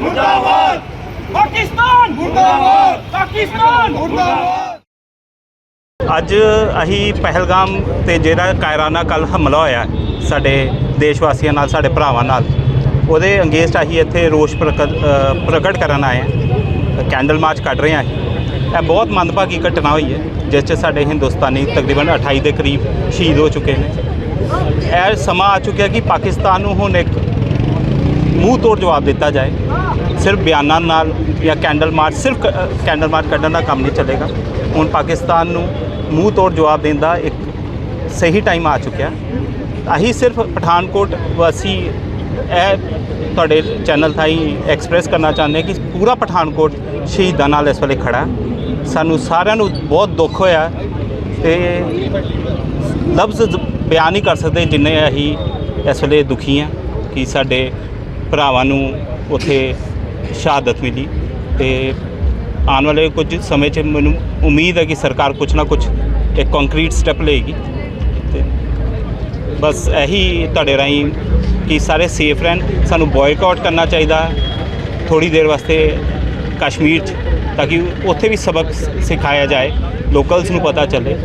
ਮੁਰਦਾਬਾਦ ਪਾਕਿਸਤਾਨ ਮੁਰਦਾਬਾਦ ਪਾਕਿਸਤਾਨ ਮੁਰਦਾਬਾਦ ਅੱਜ ਅਸੀਂ ਪਹਿਲਗਾਮ ਤੇ ਜਿਹੜਾ ਕਾਇਰਾਨਾ ਕੱਲ ਹਮਲਾ ਹੋਇਆ ਸਾਡੇ ਦੇਸ਼ ਵਾਸੀਆਂ ਨਾਲ ਸਾਡੇ ਭਰਾਵਾਂ ਨਾਲ ਉਹਦੇ ਅੰਗੇਸਟ ਅਸੀਂ ਇੱਥੇ ਰੋਸ਼ ਪ੍ਰਗਟ ਕਰਨ ਆਏ ਹਾਂ। ਕੈਂਡਲ ਮਾਰਚ ਕੱਢ ਰਹੇ ਹਾਂ ਅਸੀਂ। ਇਹ ਬਹੁਤ ਮੰਦਭਾਗੀ ਘਟਨਾ ਹੋਈ ਹੈ ਜਿਸ 'ਚ ਸਾਡੇ ਹਿੰਦੁਸਤਾਨੀ ਤਕਰੀਬਨ 28 ਦੇ ਕਰੀਬ ਸ਼ਹੀਦ ਹੋ ਚੁੱਕੇ ਨੇ। ਇਹ ਸਮਾਂ ਆ ਚੁੱਕਿਆ ਕਿ ਪਾਕਿਸਤਾਨ ਨੂੰ ਹੁਣ ਇੱਕ ਮੂੰਹ ਤੋੜ ਜਵਾਬ ਦਿੱਤਾ ਜਾਏ। ਸਿਰਫ ਬਿਆਨਾਂ ਨਾਲ ਜਾਂ ਕੈਂਡਲ ਮਾਰਚ ਸਿਰਫ ਕ- ਕੈਂਡਲ ਮਾਰਚ ਕੱਢਣ ਦਾ ਕੰਮ ਨਹੀਂ ਚੱਲੇਗਾ। ਹੁਣ ਪਾਕਿਸਤਾਨ ਨੂੰ ਮੂੰਹ ਤੋੜ ਜਵਾਬ ਦੇਣ ਦਾ ਇੱਕ ਸਹੀ ਟਾਈਮ ਆ ਚੁੱਕਿਆ। ਅਸੀਂ ਸਿਰਫ ਪਠਾਨਕੋਟ ਵਾਸੀ, ਇਹ ਤੁਹਾਡੇ ਚੈਨਲ ਥਾਈ ਐਕਸਪ੍ਰੈਸ ਕਰਨਾ ਚਾਹੁੰਦੇ ਕਿ ਪੂਰਾ ਪਠਾਨਕੋਟ ਸ਼ਹੀਦਾਂ ਨਾਲ ਇਸ ਵੇਲੇ ਖੜਾ। ਸਾਨੂੰ ਸਾਰਿਆਂ ਨੂੰ ਬਹੁਤ ਦੁੱਖ ਹੋਇਆ ਤੇ ਲਫ਼ਜ਼ ਬਿਆਨ ਨਹੀਂ ਕਰ ਸਕਦੇ ਜਿੰਨੇ ਅਸੀਂ ਇਸ ਵੇਲੇ ਦੁਖੀ ਹਾਂ ਕਿ ਸਾਡੇ ਭਰਾਵਾਂ ਨੂੰ ਉੱਥੇ ਸ਼ਹਾਦਤ ਮਿਲੀ ਤੇ ਆਉਣ ਵਾਲੇ ਕੁਝ ਸਮੇਂ 'ਚ ਮੈਨੂੰ ਉਮੀਦ ਹੈ ਕਿ ਸਰਕਾਰ ਕੁਝ ਨਾ ਕੁਝ ਇੱਕ ਕੰਕਰੀਟ ਸਟੈਪ ਲਏਗੀ। ਤੇ ਬਸ ਇਹੀ ਤੁਹਾਡੇ ਰਾਹੀਂ ਕਿ ਸਾਰੇ ਸੇਫ ਰਹਿਣ। ਸਾਨੂੰ ਬੋਇਕਾਟ ਕਰਨਾ ਚਾਹੀਦਾ ਥੋੜੀ ਦੇਰ ਵਾਸਤੇ ਕਸ਼ਮੀਰ 'ਚ, ਤਾਂ ਕਿ ਉੱਥੇ ਵੀ ਸਬਕ ਸਿਖਾਇਆ ਜਾਏ ਲੋਕਲਸ ਨੂੰ ਪਤਾ ਚੱਲੇ।